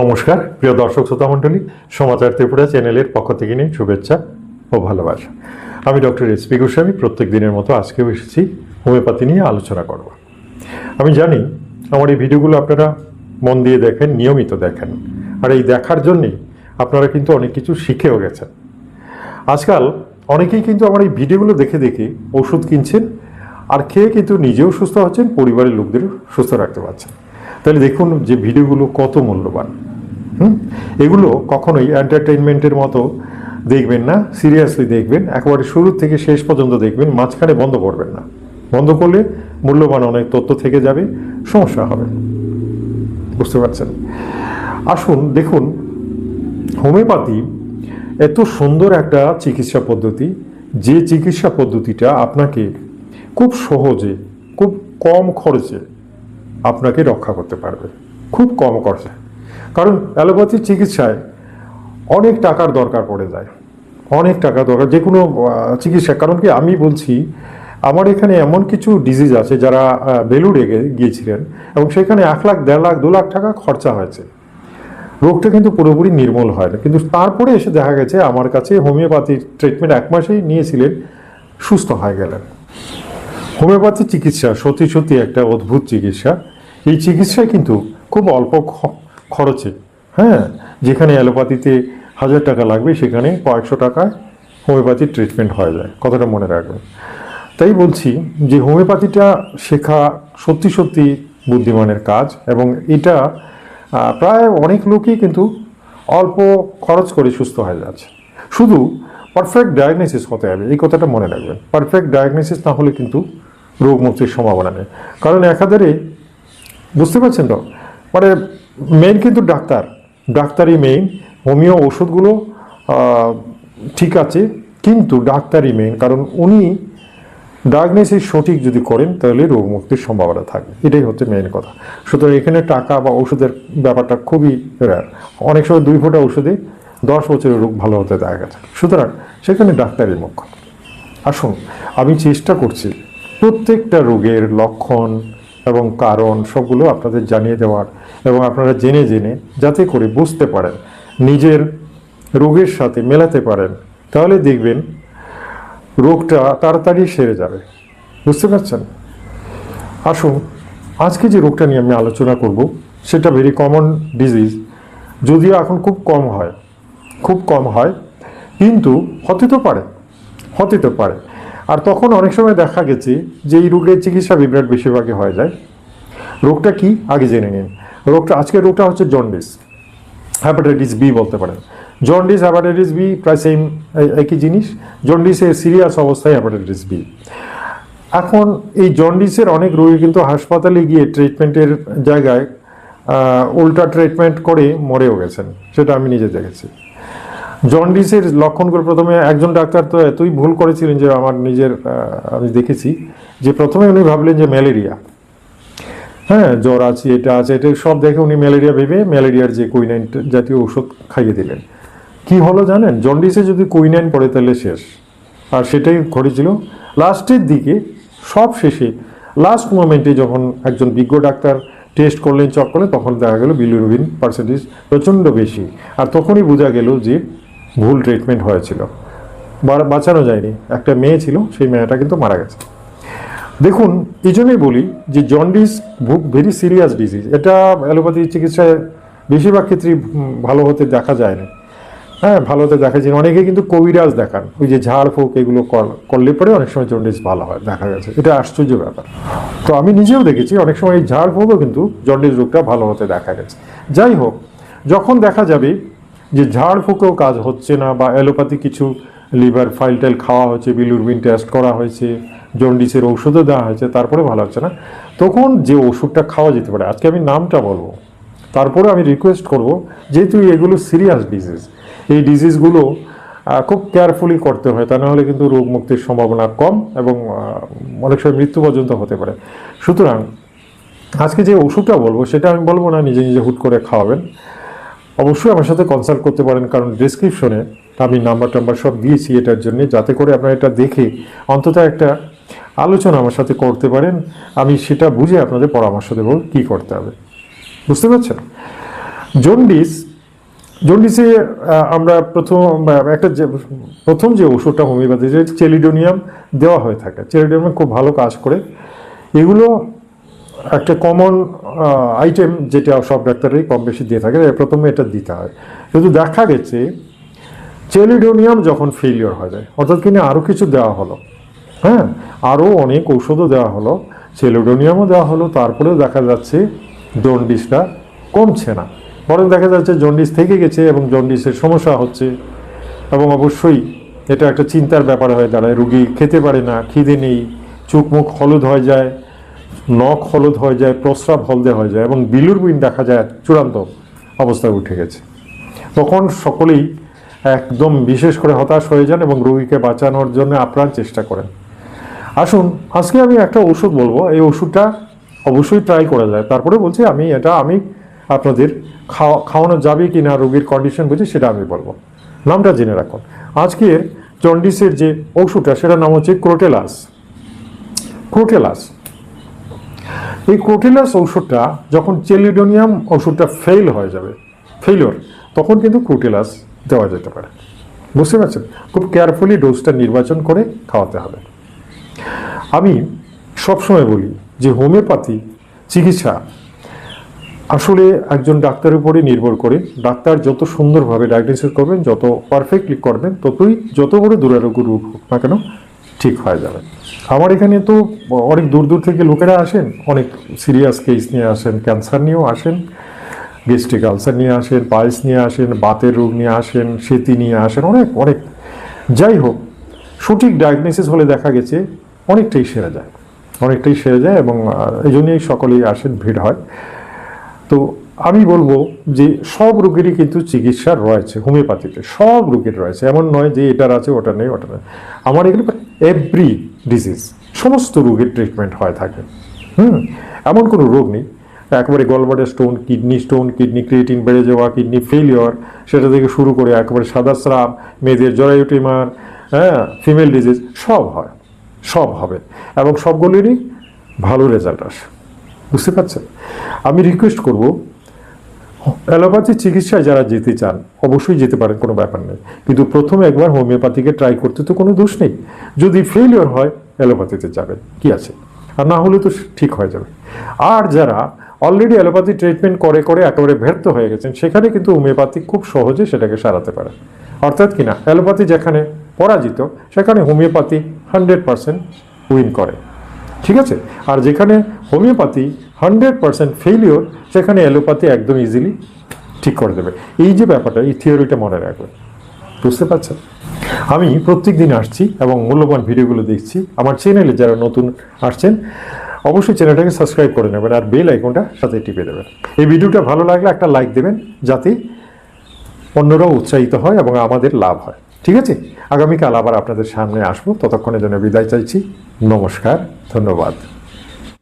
নমস্কার, প্রিয় দর্শক শ্রোতা মণ্ডলী, সমাচার ত্রিপুরা চ্যানেলের পক্ষ থেকে নিয়ে শুভেচ্ছা ও ভালোবাসা। আমি ডক্টর এস পি গোস্বামী, প্রত্যেক দিনের মতো আজকেও এসেছি, হোমিওপ্যাথি নিয়ে আলোচনা করব। আমি জানি আমার এই ভিডিওগুলো আপনারা মন দিয়ে দেখেন, নিয়মিত দেখেন, আর এই দেখার জন্যেই আপনারা কিন্তু অনেক কিছু শিখেও গেছেন। আজকাল অনেকেই কিন্তু আমার এই ভিডিওগুলো দেখে দেখে ওষুধ কিনছেন, আর খেয়ে কিন্তু নিজেও সুস্থ হচ্ছেন, পরিবারের লোকদেরও সুস্থ রাখতে পারছেন। তাহলে দেখুন যে ভিডিওগুলো কত মূল্যবান। এগুলো কখনোই এন্টারটেইনমেন্টের মতো দেখবেন না সিরিয়াসলি দেখবেন, একেবারে শুরু থেকে শেষ পর্যন্ত দেখবেন, মাঝখানে বন্ধ করবেন না। বন্ধ করলে মূল্যবান অনেক তথ্য থেকে যাবে, সমস্যা হবে। বুঝতে পারছেন? আসুন, দেখুন, হোমিওপ্যাথি এত সুন্দর একটা চিকিৎসা পদ্ধতি, যে চিকিৎসা পদ্ধতিটা আপনাকে খুব সহজে, খুব কম খরচে আপনাকে রক্ষা করতে পারবে। খুব কম খরচে। কারণ অ্যালোপ্যাথির চিকিৎসায় অনেক টাকার দরকার পড়ে যায়। অনেক টাকা দরকার, যে কোনো চিকিৎসা। কারণ কি, আমি বলছি, আমার এখানে এমন কিছু ডিজিজ আছে যারা বেলুড়ে গিয়েছিলেন এবং সেখানে এক লাখ, দেড় লাখ, দু লাখ টাকা খরচা হয়েছে। রোগটা কিন্তু পুরোপুরি নির্মূল হয় না। কিন্তু তারপরে এসে দেখা গেছে, আমার কাছে হোমিওপ্যাথির ট্রিটমেন্ট এক মাসেই নিয়েছিলেন, সুস্থ হয়ে গেলেন। হোমিওপ্যাথি চিকিৎসা সত্যি সত্যি একটা অদ্ভুত চিকিৎসা। এই চিকিৎসায় কিন্তু খুব অল্প খরচে। হ্যাঁ যেখানে অ্যালোপ্যাথিতে হাজার টাকা লাগবে, সেখানে কয়েকশো টাকায় হোমিওপ্যাথির ট্রিটমেন্ট হয়ে যায়, কথাটা মনে রাখবেন। তাই বলছি যে হোমিওপ্যাথিটা শেখা সত্যি সত্যি বুদ্ধিমানের কাজ এবং এটা প্রায় অনেক লোকই কিন্তু অল্প খরচ করে সুস্থ হয়ে যাচ্ছে। শুধু পারফেক্ট ডায়াগনোসিস হতে হবে, এই কথাটা মনে রাখবেন। পারফেক্ট ডায়াগনোসিস না হলে কিন্তু রোগ মুক্তির সম্ভাবনা নেই। কারণ একাধারে বুঝতে পারছেন তো? মানে মেইন কিন্তু ডাক্তার। ডাক্তারই মেইন হোমিও ওষুধগুলো ঠিক আছে, কিন্তু ডাক্তারই মেইন কারণ উনি ডায়াগনোসিস সঠিক যদি করেন, তাহলে রোগ মুক্তির সম্ভাবনা থাকবে এটাই হচ্ছে মেইন কথা। সুতরাং এখানে টাকা বা ওষুধের ব্যাপারটা খুবই রেয়ার অনেক সময় দুই ফোঁটা ওষুধে দশ বছরের রোগ ভালো হতে দেখা গেছে। সুতরাং সেখানে ডাক্তারই মুখ্য। আসুন, আমি চেষ্টা করছি প্রত্যেকটা রোগের লক্ষণ এবং কারণ সবগুলো আপনাদের জানিয়ে দেওয়ার এবং আপনারা জেনে জেনে যাতে করে বুঝতে পারেন, নিজের রোগের সাথে মেলাতে পারেন, তাহলে দেখবেন রোগটা তাড়াতাড়ি সেরে যাবে। বুঝতে পারছেন? আসুন, আজকে যে রোগটা নিয়ে আমি আলোচনা করব, সেটা ভেরি কমন ডিজিজ যদিও এখন খুব কম হয়, খুব কম হয়, কিন্তু হতে তো পারে, হতে তো পারে। আর তখন অনেক সময় দেখা গেছে যে এই রোগের চিকিৎসা বিভ্রাট বেশিরভাগই হয়ে যায়। রোগটা কি? আগে জেনে নিন। রোগটা, আজকের রোগটা হচ্ছে জন্ডিস হ্যাপাটাইটিস বি বলতে পারেন। জন্ডিস হ্যাপাটাইটিস বি প্রায় সেম একই জিনিস। জন্ডিসের সিরিয়াস অবস্থায় হ্যাপাটাইটিস বি এখন এই জন্ডিসের অনেক রোগী কিন্তু হাসপাতালে গিয়ে ট্রিটমেন্টের জায়গায় উল্টা ট্রিটমেন্ট করে মরেও গেছেন, সেটা আমি নিজে দেখেছি। জন্ডিসের লক্ষণগুলো প্রথমে একজন ডাক্তার তো এতই ভুল করেছিলেন যে আমার নিজের আমি দেখেছি যে প্রথমে উনি ভাবলেন যে ম্যালেরিয়া। হ্যাঁ জ্বর আছে, এটা আছে, এটা সব দেখে উনি ম্যালেরিয়া ভেবে ম্যালেরিয়ার যে কুইনাইন জাতীয় ওষুধ খাইয়ে দিলেন। কি হলো জানেন? জন্ডিসে যদি কুইনাইন পড়ে তাহলে শেষ। আর সেটাই ঘটেছিল। লাস্টের দিকে, সব শেষে লাস্ট মোমেন্টে যখন একজন বিজ্ঞ ডাক্তার টেস্ট করলেন, চক করলেন, তখন দেখা গেল বিলিরুবিন পার্সেন্টেজ প্রচণ্ড বেশি। আর তখনই বোঝা গেল যে ভুল ট্রিটমেন্ট হয়েছিল। বাঁচানো যায়নি। একটা মেয়ে ছিল, সেই মেয়েটা কিন্তু মারা গেছে। দেখুন, এই জন্যই বলি যে জন্ডিস ভুক ভেরি সিরিয়াস ডিজিজ এটা অ্যালোপ্যাথি চিকিৎসায় বেশিরভাগ ক্ষেত্রেই ভালো হতে দেখা যায় না। হ্যাঁ ভালো হতে দেখা যায়। অনেকে কিন্তু কবিরাজ দেখান। ওই যে ঝাড়, ফুঁক এগুলো কর- করলে পরে অনেক সময় জন্ডিস ভালো হয়, দেখা গেছে। এটা আশ্চর্য ব্যাপার। তো আমি নিজেও দেখেছি, অনেক সময় এই ঝাড়, ফুঁকও কিন্তু জন্ডিস রোগটা ভালো হতে দেখা গেছে। যাই হোক, যখন দেখা যাবে যে ঝাড় ফুঁকেও কাজ হচ্ছে না বা অ্যালোপ্যাথি কিছু লিভার ফাইল টাইল খাওয়া হয়েছে বিলুরবিন টেস্ট করা হয়েছে জন্ডিসের ঔষধও দেওয়া হয়েছে, তারপরে ভালো হচ্ছে না। তখন যে ওষুধটা খাওয়া যেতে পারে, আজকে আমি নামটা বলব। তারপরে আমি রিকোয়েস্ট করব, যেহেতু এগুলো সিরিয়াস ডিজিজ এই ডিজিজগুলো খুব কেয়ারফুলি করতে হয়, তা নাহলে কিন্তু রোগ মুক্তির সম্ভাবনা কম এবং অনেক সময় মৃত্যু পর্যন্ত হতে পারে। সুতরাং, আজকে যে ওষুধটা বলব, সেটা আমি বলব না, নিজে নিজে হুট করে খাওয়াবেন। অবশ্যই আমার সাথে কনসাল্ট করতে পারেন, কারণ ডিসক্রিপশনে আমি নাম্বার টাম্বার সব দিয়েছি এটার জন্য, যাতে করে আপনারা এটা দেখে অন্তত একটা আলোচনা আমার সাথে করতে পারেন। আমি সেটা বুঝে আপনাদের পরামর্শ দেবো কী করতে হবে। বুঝতে পারছেন? জন্ডিস জন্ডিসে আমরা প্রথম একটা যে, প্রথম যে ওষুধটা হোমিওপ্যাথি যে চেলিডোনিয়াম দেওয়া হয়ে থাকে। চেলিডোনিয়াম খুব ভালো কাজ করে। এগুলো একটা কমন আইটেম যেটা সব ডাক্তারই কম বেশি দিয়ে থাকে প্রথমে এটা দিতে হয়। কিন্তু দেখা গেছে চেলিডোনিয়াম যখন ফেলিওর হয়ে যায়, অর্থাৎ কিনা আরও কিছু দেওয়া হলো হ্যাঁ? আরও অনেক ঔষধও দেওয়া হলো সেলোডোনিয়ামও দেওয়া হলো, তারপরেও দেখা যাচ্ছে জন্ডিসটা কমছে না। বরং দেখা যাচ্ছে জন্ডিস থেকে গেছে এবং জন্ডিসের সমস্যা হচ্ছে। এবং অবশ্যই এটা একটা চিন্তার ব্যাপার হয়ে দাঁড়ায়, রুগী খেতে পারে না, খিদে নেই, চোখ মুখ হলুদ হয়ে যায় নখ হলুদ হয়ে যায়, প্রস্রাব হলদে হয়ে যায় এবং বিলুর বিলুরবিন দেখা যায়, চূড়ান্ত অবস্থায় উঠে গেছে। তখন সকলেই একদম বিশেষ করে হতাশ হয়ে যান এবং রোগীকে বাঁচানোর জন্য আপ্রাণ চেষ্টা করেন। আসুন, আজকে আমি একটা ওষুধ বলব। এই ওষুধটা অবশ্যই ট্রাই করা যায়। তারপরে বলছি, আমি এটা, আমি আপনাদের খাওয়া, খাওয়ানো যাবে কি না রোগীর কন্ডিশন বুঝে, সেটা আমি বলব। নামটা জেনে রাখুন। আজকের জন্ডিসের যে ওষুধটা, সেটার নাম হচ্ছে ক্রোটেলাস ক্রোটেলাস এই ক্রোটেলাস ঔষধটা যখন চেলিডোনিয়াম ওষুধটা ফেল হয়ে যাবে ফেলিওর তখন কিন্তু ক্রোটেলাস দেওয়া যেতে পারে। বুঝতে পারছেন? খুব কেয়ারফুলি ডোজটা নির্বাচন করে খাওয়াতে হবে। আমি সবসময় বলি যে হোমিওপ্যাথি চিকিৎসা আসলে একজন ডাক্তারের উপরে নির্ভর করে। ডাক্তার যত সুন্দরভাবে ডায়াগনোসিস করবেন, যত পারফেক্টলি করবেন, ততই যত বড় দুরারোগ্য রোগ হোক না কেন ঠিক হয়ে যাবে। আমার এখানে তো অনেক দূর দূর থেকে লোকেরা আসেন, অনেক সিরিয়াস কেস নিয়ে আসেন ক্যান্সার নিয়েও আসেন গেস্ট্রিক আলসার নিয়ে আসেন পায়েস নিয়ে আসেন, বাতের রোগ নিয়ে আসেন, সেতি নিয়ে আসেন, অনেক অনেক। যাই হোক, সঠিক ডায়াগনোসিস হলে দেখা গেছে অনেকটাই সেরে যায়, অনেকটাই সেরে যায় এবং এই জন্যই সকলেই আসেন, ভিড় হয়। তো আমি বলব যে সব রোগেরই কিন্তু চিকিৎসা রয়েছে, হোমিওপ্যাথিতে সব রোগের রয়েছে, এমন নয় যে এটার আছে, ওটা নেই ওটা নেই। আমার এখানে এভরি ডিজিজ সমস্ত রোগের ট্রিটমেন্ট হয়ে থাকে। হুম? এমন কোনো রোগ নেই। একেবারে gallbladder stone kidney stone kidney creatinine বেড়ে যাওয়া কিডনি ফেলিওর সেটা থেকে শুরু করে একেবারে সাদা স্রাব, মেয়েদের জরায়ু টিমার হ্যাঁ ফিমেল ডিজিজ সব হয়। সব হবে। এবং সবগুলিরই ভালো রেজাল্ট আসে। বুঝতে পারছেন? আমি রিকোয়েস্ট করব অ্যালোপ্যাথি চিকিৎসায় যারা যেতে চান, অবশ্যই যেতে পারেন, কোনো ব্যাপার নেই। কিন্তু প্রথমে একবার হোমিওপ্যাথিকে ট্রাই করতে তো কোনো দোষ নেই। যদি ফেলিওর হয়, অ্যালোপ্যাথিতে যাবেন, কি আছে? আর না হলে তো ঠিক হয়ে যাবে। আর যারা অলরেডি অ্যালোপ্যাথি ট্রিটমেন্ট করে করে একেবারে ব্যর্থ হয়ে গেছেন, সেখানে কিন্তু হোমিওপ্যাথি খুব সহজে সেটাকে সারাতে পারে। অর্থাৎ কিনা অ্যালোপ্যাথি যেখানে পরাজিত, সেখানে হোমিওপ্যাথি হান্ড্রেড পার্সেন্ট উইন করে। ঠিক আছে? আর যেখানে হোমিওপ্যাথি হান্ড্রেড পার্সেন্ট ফেলিওর সেখানে অ্যালোপ্যাথি একদম ইজিলি ঠিক করে দেবে। এই যে ব্যাপারটা, এই থিওরিটা মনে রাখবেন বুঝতে পারছেন? আমি প্রত্যেক দিন আসছি এবং মূল্যবান ভিডিওগুলো দেখছি। আমার চ্যানেলে যারা নতুন আসছেন, অবশ্যই চ্যানেলটাকে সাবস্ক্রাইব করে নেবেন আর বেল আইকনটা সাথে টিপে দেবেন। এই ভিডিওটা ভালো লাগলে একটা লাইক দেবেন, যাতে অন্যরাও উৎসাহিত হয় এবং আমাদের লাভ হয়। ঠিক আছে? আগামীকাল আবার আপনাদের সামনে আসব। ততক্ষণের জন্য বিদায় চাইছি। নমস্কার, ধন্যবাদ।